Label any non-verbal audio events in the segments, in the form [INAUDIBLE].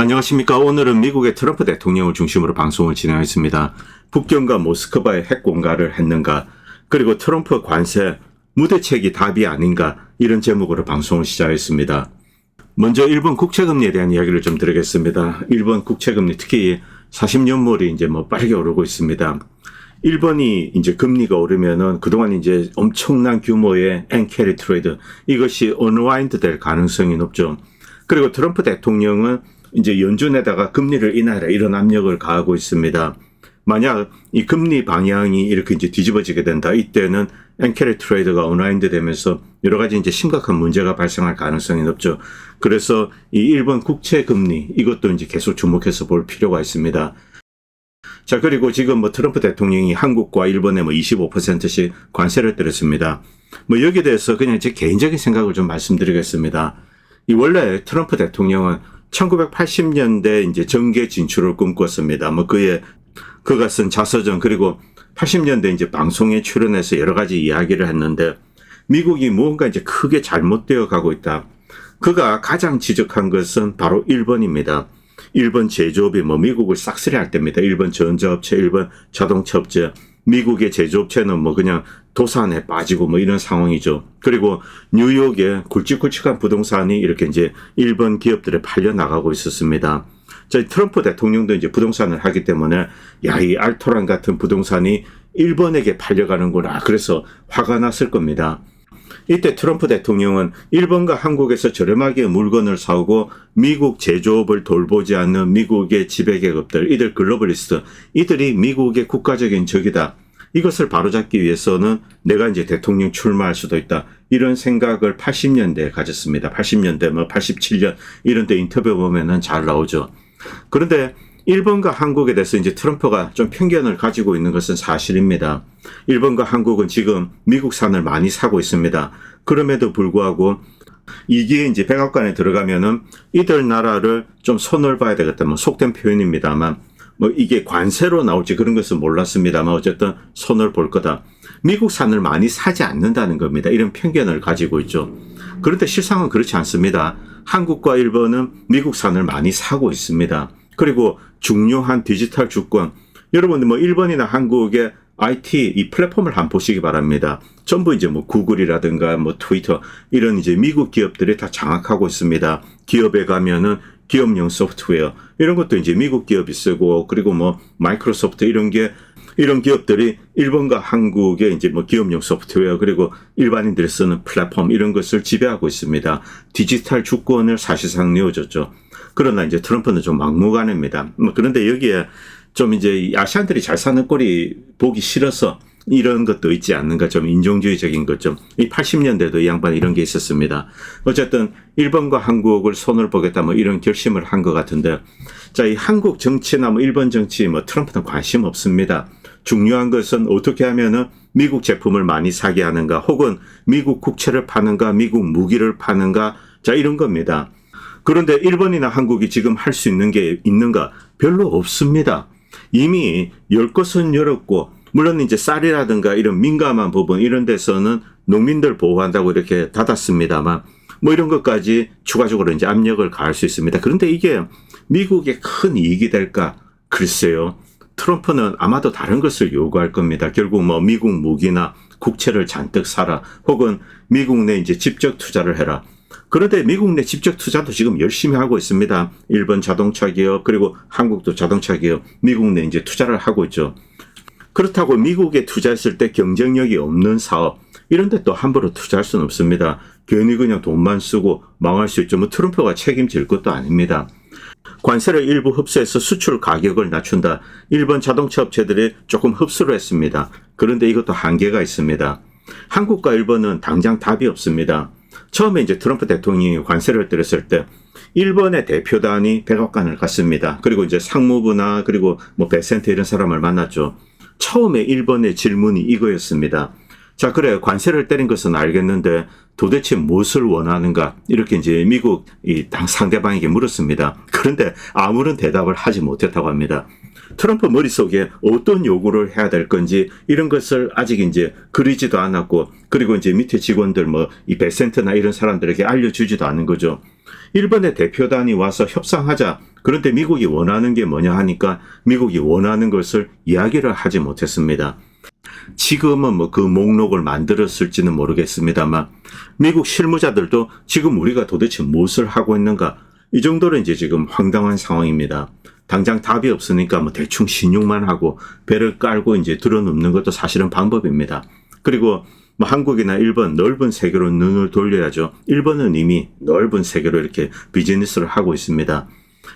안녕하십니까. 오늘은 미국의 트럼프 대통령을 중심으로 방송을 진행하겠습니다. 북경과 모스크바의 핵 공갈을 했는가, 그리고 트럼프 관세 무대책이 답이 아닌가, 이런 제목으로 방송을 시작했습니다. 먼저 일본 국채금리에 대한 이야기를 좀 드리겠습니다. 일본 국채금리, 특히 40년물이 이제 뭐 빠르게 오르고 있습니다. 일본이 이제 금리가 오르면은 그동안 이제 엄청난 규모의 엔캐리 트레이드 이것이 언와인드 될 가능성이 높죠. 그리고 트럼프 대통령은 이제 연준에다가 금리를 인하라 이런 압력을 가하고 있습니다. 만약 이 금리 방향이 이렇게 이제 뒤집어지게 된다. 이때는 엔캐리 트레이드가 온라인드 되면서 여러 가지 이제 심각한 문제가 발생할 가능성이 높죠. 그래서 이 일본 국채 금리 이것도 이제 계속 주목해서 볼 필요가 있습니다. 자, 그리고 지금 뭐 트럼프 대통령이 한국과 일본에 뭐 25%씩 관세를 때렸습니다. 뭐 여기에 대해서 그냥 제 개인적인 생각을 좀 말씀드리겠습니다. 이 원래 트럼프 대통령은 1980년대 이제 정계 진출을 꿈꿨습니다. 뭐 그의 그가 쓴 자서전 그리고 80년대 이제 방송에 출연해서 여러 가지 이야기를 했는데 미국이 무언가 이제 크게 잘못되어 가고 있다. 그가 가장 지적한 것은 바로 일본입니다. 일본 제조업이 뭐 미국을 싹쓸이 할 때입니다. 일본 전자업체, 일본 자동차 업체, 미국의 제조업체는 뭐 그냥 도산에 빠지고 뭐 이런 상황이죠. 그리고 뉴욕에 굵직굵직한 부동산이 이렇게 이제 일본 기업들에 팔려 나가고 있었습니다. 저희 트럼프 대통령도 이제 부동산을 하기 때문에 야, 이 알토란 같은 부동산이 일본에게 팔려가는구나. 그래서 화가 났을 겁니다. 이때 트럼프 대통령은 일본과 한국에서 저렴하게 물건을 사오고 미국 제조업을 돌보지 않는 미국의 지배계급들, 이들 글로벌리스트, 이들이 미국의 국가적인 적이다. 이것을 바로잡기 위해서는 내가 이제 대통령 출마할 수도 있다. 이런 생각을 80년대에 가졌습니다. 80년대, 뭐 87년 이런 데 인터뷰 보면은 잘 나오죠. 그런데 일본과 한국에 대해서 이제 트럼프가 좀 편견을 가지고 있는 것은 사실입니다. 일본과 한국은 지금 미국산을 많이 사고 있습니다. 그럼에도 불구하고 이게 이제 백악관에 들어가면은 이들 나라를 좀 손을 봐야 되겠다. 뭐 속된 표현입니다만 뭐 이게 관세로 나올지 그런 것은 몰랐습니다만 어쨌든 손을 볼 거다. 미국산을 많이 사지 않는다는 겁니다. 이런 편견을 가지고 있죠. 그런데 실상은 그렇지 않습니다. 한국과 일본은 미국산을 많이 사고 있습니다. 그리고 중요한 디지털 주권. 여러분들 뭐 일본이나 한국의 IT 이 플랫폼을 한번 보시기 바랍니다. 전부 이제 뭐 구글이라든가 뭐 트위터 이런 이제 미국 기업들이 다 장악하고 있습니다. 기업에 가면은 기업용 소프트웨어 이런 것도 이제 미국 기업이 쓰고 그리고 뭐 마이크로소프트 이런 게 이런 기업들이 일본과 한국의 이제 뭐 기업용 소프트웨어 그리고 일반인들이 쓰는 플랫폼 이런 것을 지배하고 있습니다. 디지털 주권을 사실상 내어줬죠. 그러나 이제 트럼프는 좀 막무가내입니다. 뭐 그런데 여기에 좀 이제 아시안들이 잘 사는 꼴이 보기 싫어서 이런 것도 있지 않는가 좀 인종주의적인 것 좀 이 80년대도 이 양반 이런 게 있었습니다. 어쨌든 일본과 한국을 손을 보겠다 뭐 이런 결심을 한 것 같은데 자 이 한국 정치나 뭐 일본 정치 뭐 트럼프는 관심 없습니다. 중요한 것은 어떻게 하면은 미국 제품을 많이 사게 하는가 혹은 미국 국채를 파는가 미국 무기를 파는가 자 이런 겁니다. 그런데 일본이나 한국이 지금 할 수 있는 게 있는가 별로 없습니다. 이미 열 것은 열었고 물론 이제 쌀이라든가 이런 민감한 부분 이런 데서는 농민들 보호한다고 이렇게 닫았습니다만 뭐 이런 것까지 추가적으로 이제 압력을 가할 수 있습니다. 그런데 이게 미국에 큰 이익이 될까? 글쎄요. 트럼프는 아마도 다른 것을 요구할 겁니다. 결국 뭐 미국 무기나 국채를 잔뜩 사라 혹은 미국 내 이제 직접 투자를 해라. 그런데 미국 내 직접 투자도 지금 열심히 하고 있습니다. 일본 자동차 기업 그리고 한국도 자동차 기업 미국 내 이제 투자를 하고 있죠. 그렇다고 미국에 투자했을 때 경쟁력이 없는 사업 이런 데 또 함부로 투자할 수는 없습니다. 괜히 그냥 돈만 쓰고 망할 수 있죠. 뭐 트럼프가 책임질 것도 아닙니다. 관세를 일부 흡수해서 수출 가격을 낮춘다. 일본 자동차 업체들이 조금 흡수를 했습니다. 그런데 이것도 한계가 있습니다. 한국과 일본은 당장 답이 없습니다. 처음에 이제 트럼프 대통령이 관세를 때렸을 때 일본의 대표단이 백악관을 갔습니다. 그리고 이제 상무부나 그리고 뭐 베센트 이런 사람을 만났죠. 처음에 일본의 질문이 이거였습니다. 자, 그래. 관세를 때린 것은 알겠는데 도대체 무엇을 원하는가? 이렇게 이제 미국 이당 상대방에게 물었습니다. 그런데 아무런 대답을 하지 못했다고 합니다. 트럼프 머릿속에 어떤 요구를 해야 될 건지 이런 것을 아직 이제 그리지도 않았고 그리고 이제 밑에 직원들 뭐 이 베센트나 이런 사람들에게 알려주지도 않은 거죠. 일본의 대표단이 와서 협상하자. 그런데 미국이 원하는 게 뭐냐 하니까 미국이 원하는 것을 이야기를 하지 못했습니다. 지금은 뭐 그 목록을 만들었을지는 모르겠습니다만 미국 실무자들도 지금 우리가 도대체 무엇을 하고 있는가 이 정도로 이제 지금 황당한 상황입니다. 당장 답이 없으니까 뭐 대충 신용만 하고 배를 깔고 이제 들어눕는 것도 사실은 방법입니다. 그리고 뭐 한국이나 일본 넓은 세계로 눈을 돌려야죠. 일본은 이미 넓은 세계로 이렇게 비즈니스를 하고 있습니다.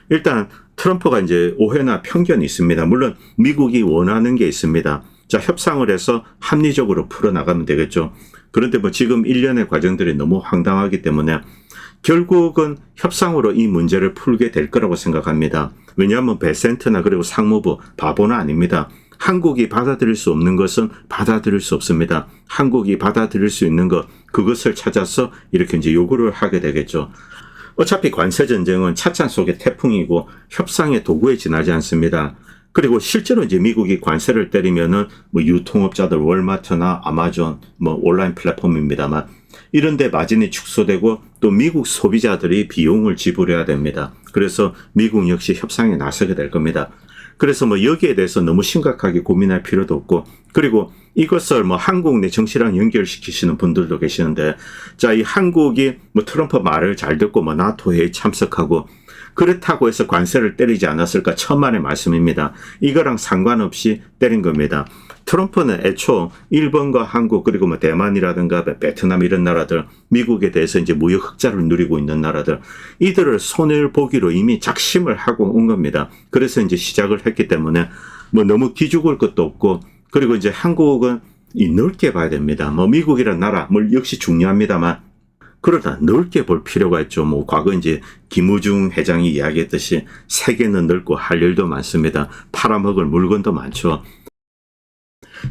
일단 트럼프가 이제 오해나 편견이 있습니다. 물론 미국이 원하는 게 있습니다. 자, 협상을 해서 합리적으로 풀어나가면 되겠죠. 그런데 뭐 지금 일련의 과정들이 너무 황당하기 때문에 결국은 협상으로 이 문제를 풀게 될 거라고 생각합니다. 왜냐하면 베센트나 그리고 상무부 바보는 아닙니다. 한국이 받아들일 수 없는 것은 받아들일 수 없습니다. 한국이 받아들일 수 있는 것, 그것을 찾아서 이렇게 이제 요구를 하게 되겠죠. 어차피 관세 전쟁은 차찬 속의 태풍이고 협상의 도구에 지나지 않습니다. 그리고 실제로 이제 미국이 관세를 때리면은 뭐 유통업자들 월마트나 아마존 뭐 온라인 플랫폼입니다만 이런데 마진이 축소되고 또 미국 소비자들이 비용을 지불해야 됩니다. 그래서 미국 역시 협상에 나서게 될 겁니다. 그래서 뭐 여기에 대해서 너무 심각하게 고민할 필요도 없고 그리고 이것을 뭐 한국 내 정치랑 연결시키시는 분들도 계시는데 자 이 한국이 뭐 트럼프 말을 잘 듣고 뭐 나토에 참석하고 그렇다고 해서 관세를 때리지 않았을까 천만의 말씀입니다. 이거랑 상관없이 때린 겁니다. 트럼프는 애초 일본과 한국 그리고 뭐 대만이라든가 베트남 이런 나라들 미국에 대해서 이제 무역 흑자를 누리고 있는 나라들 이들을 손해를 보기로 이미 작심을 하고 온 겁니다. 그래서 이제 시작을 했기 때문에 뭐 너무 기죽을 것도 없고 그리고 이제 한국은 이 넓게 봐야 됩니다. 뭐 미국이란 나라 뭐 역시 중요합니다만 그러다 넓게 볼 필요가 있죠. 뭐 과거 이제 김우중 회장이 이야기했듯이 세계는 넓고 할 일도 많습니다. 팔아먹을 물건도 많죠.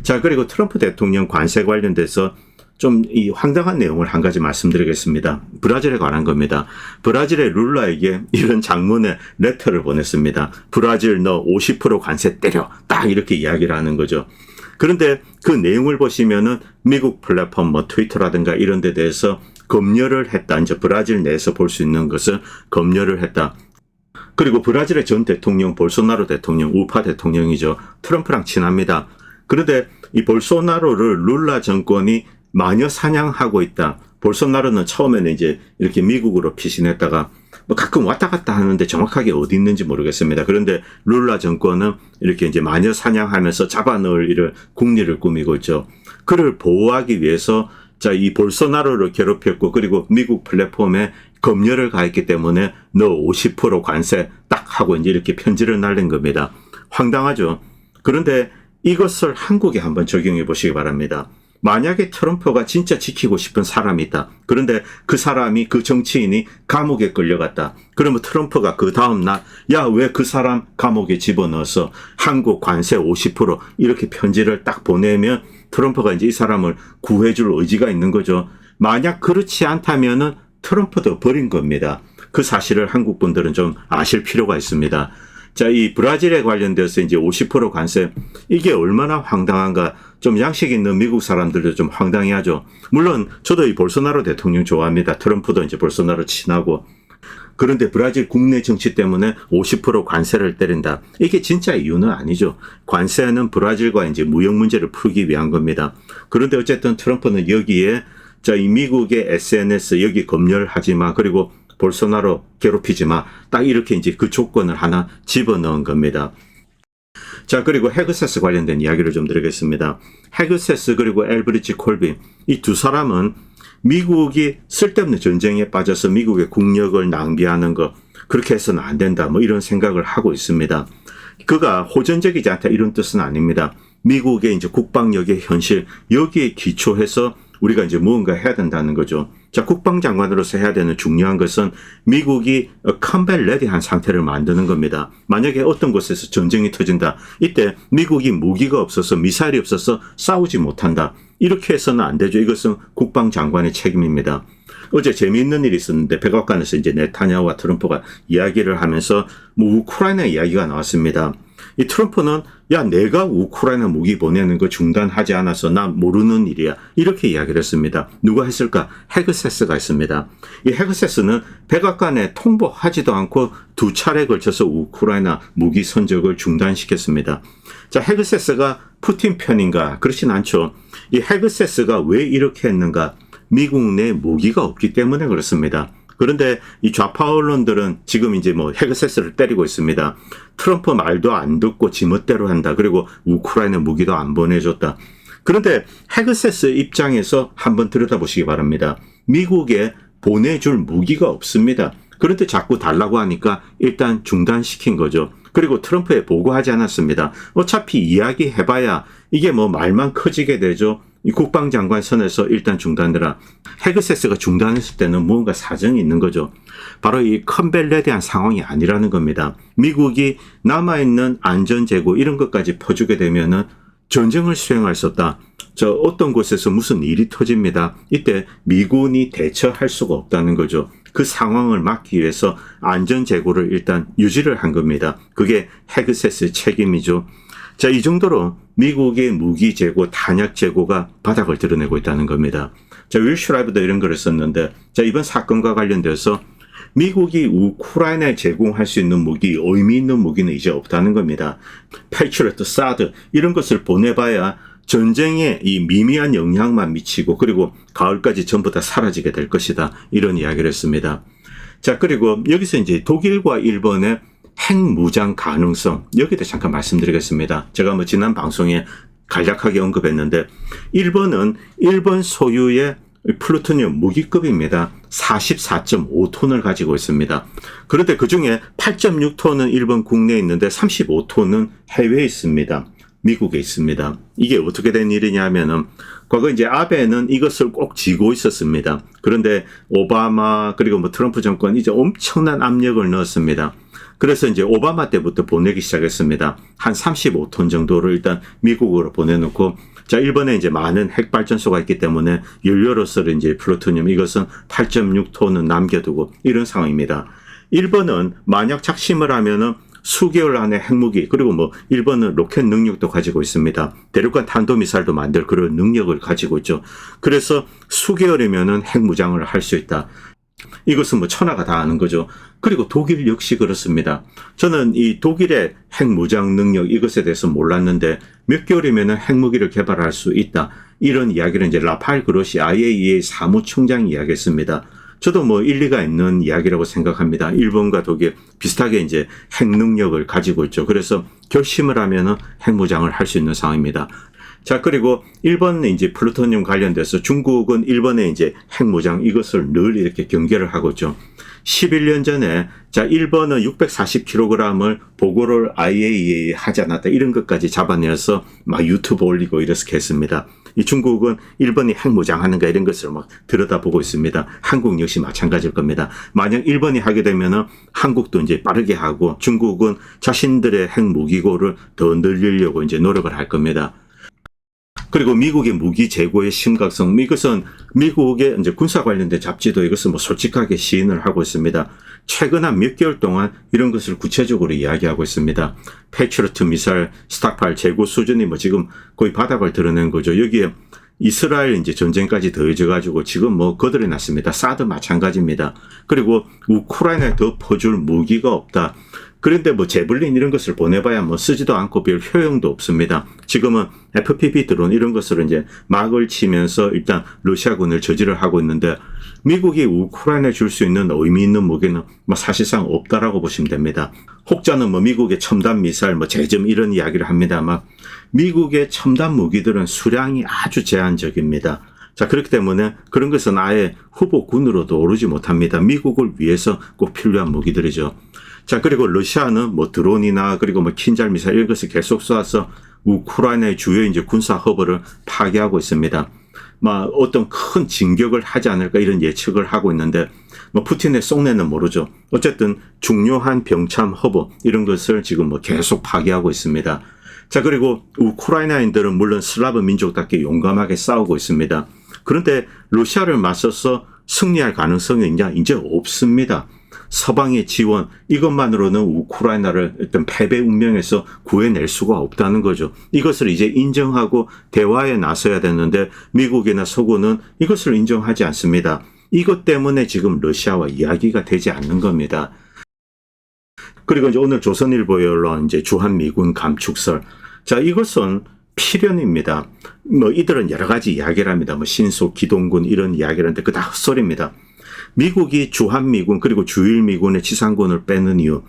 자, 그리고 트럼프 대통령 관세 관련돼서 좀 이 황당한 내용을 한 가지 말씀드리겠습니다. 브라질에 관한 겁니다. 브라질의 룰라에게 이런 장문의 레터를 보냈습니다. 브라질 너 50% 관세 때려. 딱 이렇게 이야기를 하는 거죠. 그런데 그 내용을 보시면은 미국 플랫폼 뭐 트위터라든가 이런 데 대해서 검열을 했다. 이제 브라질 내에서 볼 수 있는 것을 검열을 했다. 그리고 브라질의 전 대통령 볼소나로 대통령 우파 대통령이죠. 트럼프랑 친합니다. 그런데 이 볼소나로를 룰라 정권이 마녀 사냥하고 있다. 볼소나로는 처음에는 이제 이렇게 미국으로 피신했다가 뭐 가끔 왔다 갔다 하는데 정확하게 어디 있는지 모르겠습니다. 그런데 룰라 정권은 이렇게 이제 마녀 사냥하면서 잡아넣을 일을 국리를 꾸미고 있죠. 그를 보호하기 위해서 자, 이 볼소나로를 괴롭혔고 그리고 미국 플랫폼에 검열을 가했기 때문에 너 50% 관세 딱 하고 이제 이렇게 편지를 날린 겁니다. 황당하죠. 그런데 이것을 한국에 한번 적용해 보시기 바랍니다. 만약에 트럼프가 진짜 지키고 싶은 사람이 있다. 그런데 그 사람이 그 정치인이 감옥에 끌려갔다. 그러면 트럼프가 그 다음날 야 왜 그 사람 감옥에 집어넣어서 한국 관세 50% 이렇게 편지를 딱 보내면 트럼프가 이제 이 사람을 구해줄 의지가 있는 거죠. 만약 그렇지 않다면은 트럼프도 버린 겁니다. 그 사실을 한국 분들은 좀 아실 필요가 있습니다. 자, 이 브라질에 관련돼서 이제 50% 관세 이게 얼마나 황당한가 좀 양식 있는 미국 사람들도 좀 황당해하죠. 물론 저도 이 볼소나로 대통령 좋아합니다. 트럼프도 이제 볼소나로 친하고 그런데 브라질 국내 정치 때문에 50% 관세를 때린다. 이게 진짜 이유는 아니죠. 관세는 브라질과 이제 무역 문제를 풀기 위한 겁니다. 그런데 어쨌든 트럼프는 여기에 자, 이 미국의 SNS 여기 검열하지 마. 그리고 볼소나로 괴롭히지 마. 딱 이렇게 이제 그 조건을 하나 집어넣은 겁니다. 자, 그리고 헤그세스 관련된 이야기를 좀 드리겠습니다. 헤그세스 그리고 엘브리지 콜비 이두 사람은 미국이 쓸데없는 전쟁에 빠져서 미국의 국력을 낭비하는 것 그렇게 해서는 안 된다. 뭐 이런 생각을 하고 있습니다. 그가 호전적이지 않다 이런 뜻은 아닙니다. 미국의 이제 국방력의 현실 여기에 기초해서 우리가 이제 무언가 해야 된다는 거죠. 자, 국방장관으로서 해야 되는 중요한 것은 미국이 컴벨 레디한 상태를 만드는 겁니다. 만약에 어떤 곳에서 전쟁이 터진다. 이때 미국이 무기가 없어서 미사일이 없어서 싸우지 못한다. 이렇게 해서는 안 되죠. 이것은 국방장관의 책임입니다. 어제 재미있는 일이 있었는데 백악관에서 이제 네타냐후와 트럼프가 이야기를 하면서 뭐 우크라이나 이야기가 나왔습니다. 이 트럼프는 야 내가 우크라이나 무기 보내는 거 중단하지 않아서 나 모르는 일이야 이렇게 이야기를 했습니다. 누가 했을까? 헤그세스가 했습니다. 이 헤그세스는 백악관에 통보하지도 않고 두 차례 걸쳐서 우크라이나 무기 선적을 중단시켰습니다. 자 헤그세스가 푸틴 편인가? 그렇진 않죠. 이 헤그세스가 왜 이렇게 했는가? 미국 내 무기가 없기 때문에 그렇습니다. 그런데 이 좌파 언론들은 지금 이제 뭐 헤그세스를 때리고 있습니다. 트럼프 말도 안 듣고 지멋대로 한다. 그리고 우크라이나 무기도 안 보내줬다. 그런데 헤그세스 입장에서 한번 들여다보시기 바랍니다. 미국에 보내줄 무기가 없습니다. 그런데 자꾸 달라고 하니까 일단 중단시킨 거죠. 그리고 트럼프에 보고하지 않았습니다. 어차피 이야기 해봐야 이게 뭐 말만 커지게 되죠. 이 국방장관 선에서 일단 중단되라. 헤그세스가 중단했을 때는 뭔가 사정이 있는 거죠. 바로 이 컨벨레 대한 상황이 아니라는 겁니다. 미국이 남아있는 안전재고 이런 것까지 퍼주게 되면은 전쟁을 수행할 수 없다. 저 어떤 곳에서 무슨 일이 터집니다. 이때 미군이 대처할 수가 없다는 거죠. 그 상황을 막기 위해서 안전재고를 일단 유지를 한 겁니다. 그게 헤그세스 책임이죠. 자, 이 정도로 미국의 무기 재고, 탄약 재고가 바닥을 드러내고 있다는 겁니다. 자, 윌 슈라이브도 이런 글을 썼는데, 자, 이번 사건과 관련돼서 미국이 우크라이나에 제공할 수 있는 무기, 의미 있는 무기는 이제 없다는 겁니다. 패츄레트, 사드, 이런 것을 보내봐야 전쟁에 이 미미한 영향만 미치고, 그리고 가을까지 전부 다 사라지게 될 것이다. 이런 이야기를 했습니다. 자, 그리고 여기서 이제 독일과 일본의 핵무장 가능성 여기에 잠깐 말씀드리겠습니다. 제가 뭐 지난 방송에 간략하게 언급했는데 일본은 일본 소유의 플루토늄 무기급입니다. 44.5톤을 가지고 있습니다. 그런데 그 중에 8.6톤은 일본 국내에 있는데 35톤은 해외에 있습니다. 미국에 있습니다. 이게 어떻게 된 일이냐면은 과거 이제 아베는 이것을 꼭 쥐고 있었습니다. 그런데 오바마 그리고 뭐 트럼프 정권 이제 엄청난 압력을 넣었습니다. 그래서 이제 오바마 때부터 보내기 시작했습니다. 한 35톤 정도를 일단 미국으로 보내놓고 자 일본에 이제 많은 핵 발전소가 있기 때문에 연료로서 이제 플루토늄 이것은 8.6톤은 남겨두고 이런 상황입니다. 일본은 만약 작심을 하면은 수개월 안에 핵무기 그리고 뭐 일본은 로켓 능력도 가지고 있습니다. 대륙간 탄도미사일도 만들 그런 능력을 가지고 있죠. 그래서 수개월이면은 핵무장을 할 수 있다. 이것은 뭐 천하가 다 아는 거죠. 그리고 독일 역시 그렇습니다. 저는 이 독일의 핵무장 능력 이것에 대해서 몰랐는데 몇 개월이면 핵무기를 개발할 수 있다. 이런 이야기를 이제 라팔 그로시 IAEA 사무총장이 이야기했습니다. 저도 뭐 일리가 있는 이야기라고 생각합니다. 일본과 독일 비슷하게 이제 핵 능력을 가지고 있죠. 그래서 결심을 하면은 핵무장을 할 수 있는 상황입니다. 자, 그리고 일본은 이제 플루토늄 관련돼서 중국은 일본의 이제 핵무장 이것을 늘 이렇게 경계를 하고 있죠. 11년 전에 자, 일본은 640kg을 보고를 IAEA에 하지 않았다. 이런 것까지 잡아내서 막 유튜브 올리고 이렇게 했습니다. 이 중국은 일본이 핵무장하는가 이런 것을 막 들여다보고 있습니다. 한국 역시 마찬가지일 겁니다. 만약 일본이 하게 되면은 한국도 이제 빠르게 하고 중국은 자신들의 핵무기고를 더 늘리려고 이제 노력을 할 겁니다. 그리고 미국의 무기 재고의 심각성, 이것은 미국의 이제 군사 관련된 잡지도 이것을 뭐 솔직하게 시인을 하고 있습니다. 최근 한 몇 개월 동안 이런 것을 구체적으로 이야기하고 있습니다. 패트리어트 미사일 스탁팔 재고 수준이 뭐 지금 거의 바닥을 드러낸 거죠. 여기에 이스라엘 이제 전쟁까지 더해져 가지고 지금 뭐 거들이 났습니다. 사드 마찬가지입니다. 그리고 우크라이나에 더 퍼줄 무기가 없다. 그런데 뭐 제블린 이런 것을 보내봐야 뭐 쓰지도 않고 별 효용도 없습니다. 지금은 FPV 드론 이런 것으로 이제 막을 치면서 일단 러시아군을 저지를 하고 있는데 미국이 우크라이나에 줄 수 있는 의미 있는 무기는 뭐 사실상 없다라고 보시면 됩니다. 혹자는 뭐 미국의 첨단 미사일 뭐 제점 이런 이야기를 합니다만 미국의 첨단 무기들은 수량이 아주 제한적입니다. 자, 그렇기 때문에 그런 것은 아예 후보군으로도 오르지 못합니다. 미국을 위해서 꼭 필요한 무기들이죠. 자, 그리고 러시아는 뭐 드론이나 그리고 뭐 킨잘 미사일 이런 것을 계속 쏘아서 우크라이나의 주요 이제 군사 허브를 파괴하고 있습니다. 막 어떤 큰 진격을 하지 않을까 이런 예측을 하고 있는데 뭐 푸틴의 속내는 모르죠. 어쨌든 중요한 병참 허브 이런 것을 지금 뭐 계속 파괴하고 있습니다. 자, 그리고 우크라이나인들은 물론 슬라브 민족답게 용감하게 싸우고 있습니다. 그런데 러시아를 맞서서 승리할 가능성이 있냐? 이제 없습니다. 서방의 지원 이것만으로는 우크라이나를 어떤 패배 운명에서 구해낼 수가 없다는 거죠. 이것을 이제 인정하고 대화에 나서야 되는데 미국이나 서구는 이것을 인정하지 않습니다. 이것 때문에 지금 러시아와 이야기가 되지 않는 겁니다. 그리고 이제 오늘 조선일보에 올라온 이제 주한미군 감축설. 자, 이것은 필연입니다. 뭐 이들은 여러 가지 이야기를 합니다. 뭐 신속, 기동군 이런 이야기를 하는데 그다 헛소리입니다. 미국이 주한미군 그리고 주일미군의 지상군을 빼는 이유.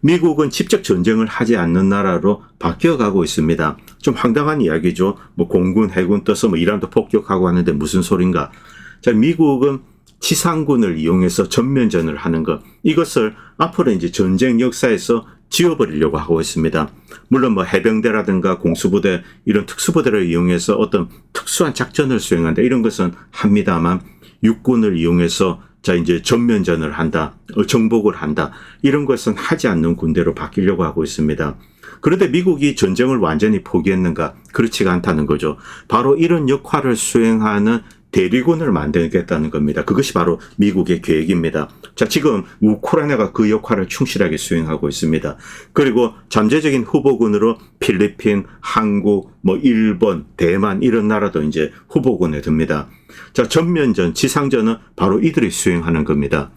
미국은 직접 전쟁을 하지 않는 나라로 바뀌어가고 있습니다. 좀 황당한 이야기죠. 뭐 공군, 해군 떠서 뭐 이란도 폭격하고 하는데 무슨 소린가. 자, 미국은 지상군을 이용해서 전면전을 하는 것. 이것을 앞으로 이제 전쟁 역사에서 지워버리려고 하고 있습니다. 물론 뭐 해병대라든가 공수부대 이런 특수부대를 이용해서 어떤 특수한 작전을 수행한다 이런 것은 합니다만 육군을 이용해서 자 이제 전면전을 한다, 어, 정복을 한다 이런 것은 하지 않는 군대로 바뀌려고 하고 있습니다. 그런데 미국이 전쟁을 완전히 포기했는가? 그렇지가 않다는 거죠. 바로 이런 역할을 수행하는 대리군을 만들겠다는 겁니다. 그것이 바로 미국의 계획입니다. 자, 지금 우크라이나가 그 역할을 충실하게 수행하고 있습니다. 그리고 잠재적인 후보군으로 필리핀, 한국, 뭐 일본, 대만 이런 나라도 이제 후보군에 듭니다. 자, 전면전, 지상전은 바로 이들이 수행하는 겁니다.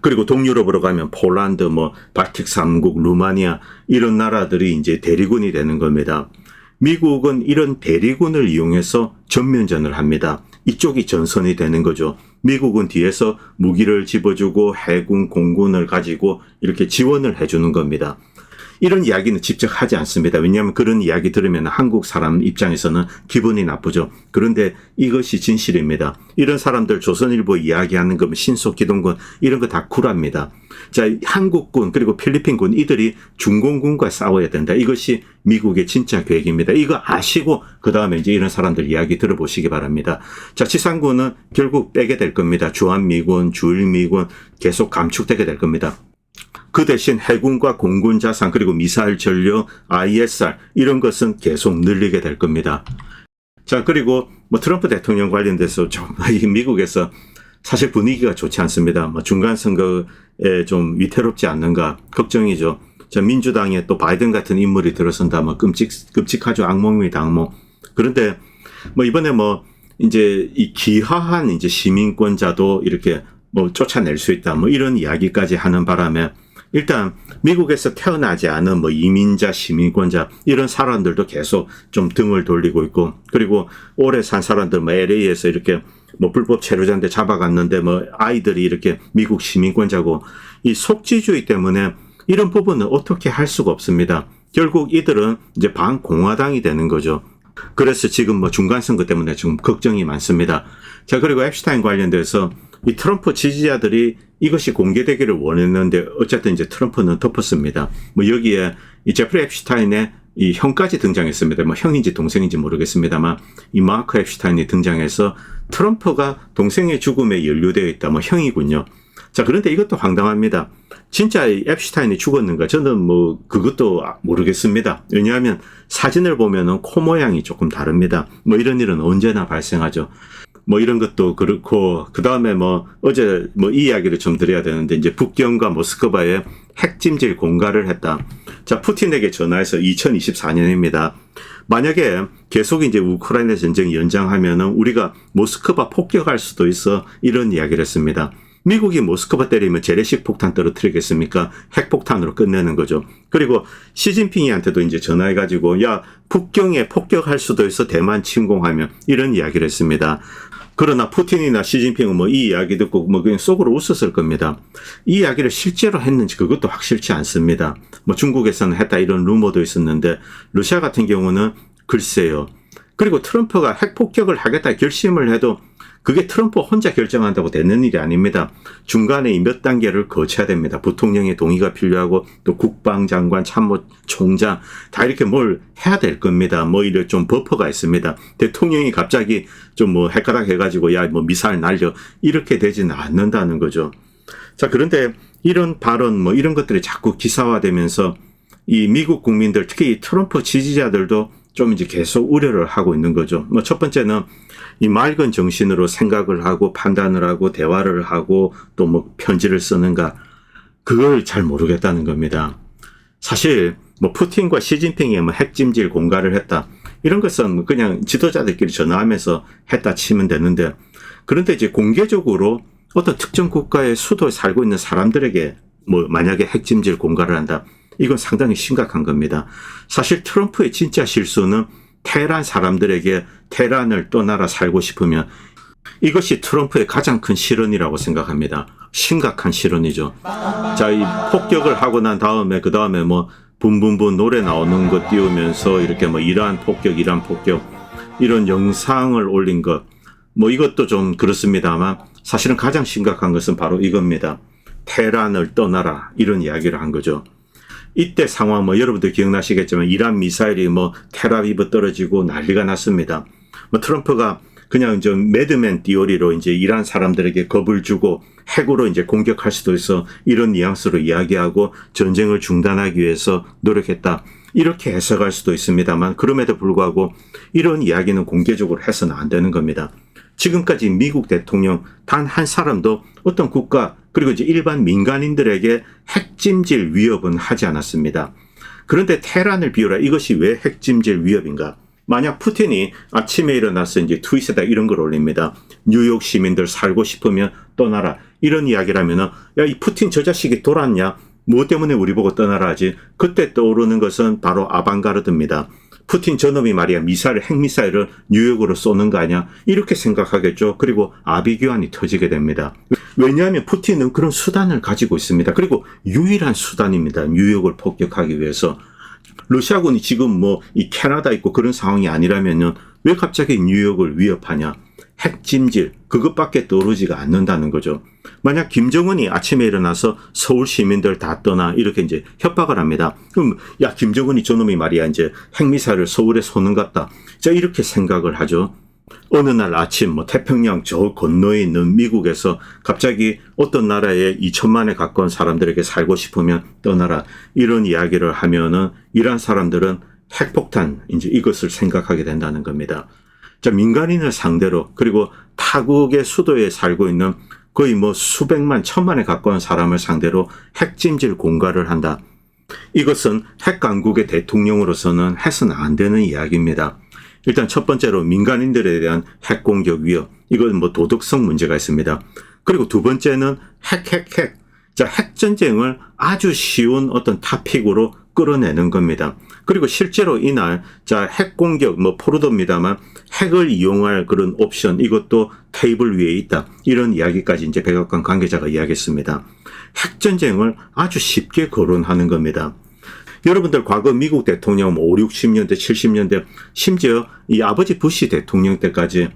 그리고 동유럽으로 가면 폴란드, 뭐 발틱 3국, 루마니아 이런 나라들이 이제 대리군이 되는 겁니다. 미국은 이런 대리군을 이용해서 전면전을 합니다. 이쪽이 전선이 되는 거죠. 미국은 뒤에서 무기를 집어주고 해군, 공군을 가지고 이렇게 지원을 해주는 겁니다. 이런 이야기는 직접 하지 않습니다. 왜냐하면 그런 이야기 들으면 한국 사람 입장에서는 기분이 나쁘죠. 그런데 이것이 진실입니다. 이런 사람들 조선일보 이야기하는 거 신속 기동군 이런 거 다 쿨합니다. 자, 한국군 그리고 필리핀군 이들이 중공군과 싸워야 된다. 이것이 미국의 진짜 계획입니다. 이거 아시고 그 다음에 이제 이런 사람들 이야기 들어보시기 바랍니다. 자, 지상군은 결국 빼게 될 겁니다. 주한미군, 주일미군 계속 감축되게 될 겁니다. 그 대신 해군과 공군 자산 그리고 미사일 전력, ISR 이런 것은 계속 늘리게 될 겁니다. 자 그리고 뭐 트럼프 대통령 관련돼서 좀 [LAUGHS] 이 미국에서 사실 분위기가 좋지 않습니다. 뭐 중간 선거에 좀 위태롭지 않는가 걱정이죠. 자 민주당에 또 바이든 같은 인물이 들어선다 뭐 끔찍 끔찍하죠 악몽입니다 악몽. 그런데 뭐 이번에 뭐 이제 이 기하한 이제 시민권자도 이렇게 뭐 쫓아낼 수 있다 뭐 이런 이야기까지 하는 바람에 일단 미국에서 태어나지 않은 뭐 이민자, 시민권자 이런 사람들도 계속 좀 등을 돌리고 있고 그리고 오래 산 사람들 뭐 LA에서 이렇게 뭐 불법 체류자인데 잡아갔는데 뭐 아이들이 이렇게 미국 시민권자고 이 속지주의 때문에 이런 부분은 어떻게 할 수가 없습니다. 결국 이들은 이제 반공화당이 되는 거죠. 그래서 지금 뭐 중간 선거 때문에 지금 걱정이 많습니다. 자, 그리고 앱슈타인 관련돼서 이 트럼프 지지자들이 이것이 공개되기를 원했는데 어쨌든 이제 트럼프는 덮었습니다. 뭐 여기에 이 제프리 앱슈타인의 이 형까지 등장했습니다. 뭐 형인지 동생인지 모르겠습니다만 이 마크 앱슈타인이 등장해서 트럼프가 동생의 죽음에 연루되어 있다. 뭐 형이군요. 자, 그런데 이것도 황당합니다. 진짜 이 앱슈타인이 죽었는가? 저는 뭐 그것도 모르겠습니다. 왜냐하면 사진을 보면은 코 모양이 조금 다릅니다. 뭐 이런 일은 언제나 발생하죠. 뭐 이런 것도 그렇고 그 다음에 뭐 어제 뭐 이 이야기를 좀 드려야 되는데 이제 북경과 모스크바에 핵찜질 공갈을 했다. 자 푸틴에게 전화해서 2024년입니다. 만약에 계속 이제 우크라이나 전쟁 연장하면은 우리가 모스크바 폭격할 수도 있어 이런 이야기를 했습니다. 미국이 모스크바 때리면 재래식 폭탄 떨어뜨리겠습니까? 핵폭탄으로 끝내는 거죠. 그리고 시진핑이한테도 이제 전화해가지고 야 북경에 폭격할 수도 있어 대만 침공하면 이런 이야기를 했습니다. 그러나 푸틴이나 시진핑은 뭐 이 이야기 듣고 뭐 그냥 속으로 웃었을 겁니다. 이 이야기를 실제로 했는지 그것도 확실치 않습니다. 뭐 중국에서는 했다 이런 루머도 있었는데 러시아 같은 경우는 글쎄요. 그리고 트럼프가 핵폭격을 하겠다 결심을 해도 그게 트럼프 혼자 결정한다고 되는 일이 아닙니다. 중간에 몇 단계를 거쳐야 됩니다. 부통령의 동의가 필요하고 또 국방장관, 참모 총장 다 이렇게 뭘 해야 될 겁니다. 뭐 이런 좀 버퍼가 있습니다. 대통령이 갑자기 좀뭐 핵가닥 해가지고 야 뭐 미사일 날려 이렇게 되지는 않는다는 거죠. 자 그런데 이런 발언 뭐 이런 것들이 자꾸 기사화되면서 이 미국 국민들 특히 트럼프 지지자들도 좀 이제 계속 우려를 하고 있는 거죠. 뭐 첫 번째는 이 맑은 정신으로 생각을 하고 판단을 하고 대화를 하고 또 뭐 편지를 쓰는가. 그걸 잘 모르겠다는 겁니다. 사실 뭐 푸틴과 시진핑이 뭐 핵찜질 공갈을 했다. 이런 것은 그냥 지도자들끼리 전화하면서 했다 치면 되는데 그런데 이제 공개적으로 어떤 특정 국가의 수도에 살고 있는 사람들에게 뭐 만약에 핵찜질 공갈을 한다. 이건 상당히 심각한 겁니다. 사실 트럼프의 진짜 실수는 테란 사람들에게 테란을 떠나라 살고 싶으면 이것이 트럼프의 가장 큰 실언이라고 생각합니다. 심각한 실언이죠. 자, 이 폭격을 하고 난 다음에 그 다음에 뭐 분분분 노래 나오는 거 띄우면서 이렇게 뭐 이러한 폭격, 이러한 폭격 이런 영상을 올린 것. 뭐 이것도 좀 그렇습니다만 사실은 가장 심각한 것은 바로 이겁니다. 테란을 떠나라 이런 이야기를 한 거죠. 이때 상황 뭐 여러분들 기억나시겠지만 이란 미사일이 뭐 테라비브 떨어지고 난리가 났습니다. 뭐 트럼프가 그냥 좀 매드맨 띠오리로 이제 이란 사람들에게 겁을 주고 핵으로 이제 공격할 수도 있어 이런 뉘앙스로 이야기하고 전쟁을 중단하기 위해서 노력했다. 이렇게 해석할 수도 있습니다만 그럼에도 불구하고 이런 이야기는 공개적으로 해서는 안 되는 겁니다. 지금까지 미국 대통령 단 한 사람도 어떤 국가 그리고 이제 일반 민간인들에게 핵찜질 위협은 하지 않았습니다. 그런데 테란을 비우라 이것이 왜 핵찜질 위협인가? 만약 푸틴이 아침에 일어나서 이제 트윗에다 이런 걸 올립니다. 뉴욕 시민들 살고 싶으면 떠나라. 이런 이야기라면은 야 이 푸틴 저 자식이 돌았냐? 뭐 때문에 우리 보고 떠나라 하지? 그때 떠오르는 것은 바로 아방가르드입니다. 푸틴 저놈이 말이야 미사일 핵미사일을 뉴욕으로 쏘는 거 아니야? 이렇게 생각하겠죠. 그리고 아비규환이 터지게 됩니다. 왜냐하면 푸틴은 그런 수단을 가지고 있습니다. 그리고 유일한 수단입니다. 뉴욕을 폭격하기 위해서. 러시아군이 지금 뭐 이 캐나다 있고 그런 상황이 아니라면은 왜 갑자기 뉴욕을 위협하냐 핵찜질 그것밖에 떠오르지가 않는다는 거죠. 만약 김정은이 아침에 일어나서 서울 시민들 다 떠나 이렇게 이제 협박을 합니다. 그럼 야 김정은이 저놈이 말이야 이제 핵미사일을 서울에 쏘는 것 같다. 자 이렇게 생각을 하죠. 어느 날 아침 뭐 태평양 저 건너에 있는 미국에서 갑자기 어떤 나라에 2천만에 가까운 사람들에게 살고 싶으면 떠나라 이런 이야기를 하면은 이란 사람들은 핵폭탄 이제 이것을 생각하게 된다는 겁니다. 자 민간인을 상대로 그리고 타국의 수도에 살고 있는 거의 뭐 수백만 천만에 가까운 사람을 상대로 핵찜질 공갈을 한다. 이것은 핵 강국의 대통령으로서는 해서는 안 되는 이야기입니다. 일단 첫 번째로 민간인들에 대한 핵 공격 위협. 이건 뭐 도덕성 문제가 있습니다. 그리고 두 번째는 핵, 핵, 핵. 자, 핵전쟁을 아주 쉬운 어떤 타픽으로 끌어내는 겁니다. 그리고 실제로 이날, 자, 핵 공격, 뭐, 포르도입니다만, 핵을 이용할 그런 옵션, 이것도 테이블 위에 있다. 이런 이야기까지 이제 백악관 관계자가 이야기했습니다. 핵전쟁을 아주 쉽게 거론하는 겁니다. 여러분들 과거 미국 대통령 뭐 5, 60년대, 70년대 심지어 이 아버지 부시 대통령 때까지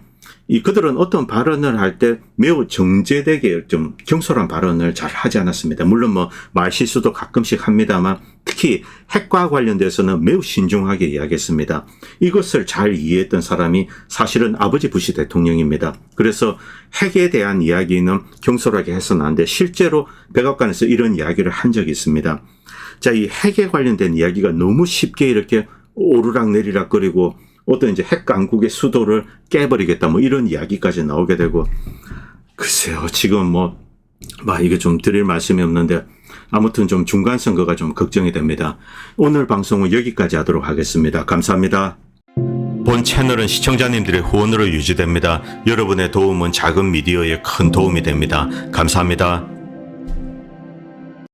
이 그들은 어떤 발언을 할 때 매우 정제되게 좀 경솔한 발언을 잘 하지 않았습니다. 물론 뭐 말실수도 가끔씩 합니다만 특히 핵과 관련돼서는 매우 신중하게 이야기했습니다. 이것을 잘 이해했던 사람이 사실은 아버지 부시 대통령입니다. 그래서 핵에 대한 이야기는 경솔하게 해서는 안 돼. 실제로 백악관에서 이런 이야기를 한 적이 있습니다. 자, 이 핵에 관련된 이야기가 너무 쉽게 이렇게 오르락 내리락 거리고 어떤 이제 핵 강국의 수도를 깨버리겠다 뭐 이런 이야기까지 나오게 되고 글쎄요 지금 뭐, 막 이게 좀 드릴 말씀이 없는데 아무튼 좀 중간 선거가 좀 걱정이 됩니다. 오늘 방송은 여기까지 하도록 하겠습니다. 감사합니다. 본 채널은 시청자님들의 후원으로 유지됩니다. 여러분의 도움은 작은 미디어에 큰 도움이 됩니다. 감사합니다.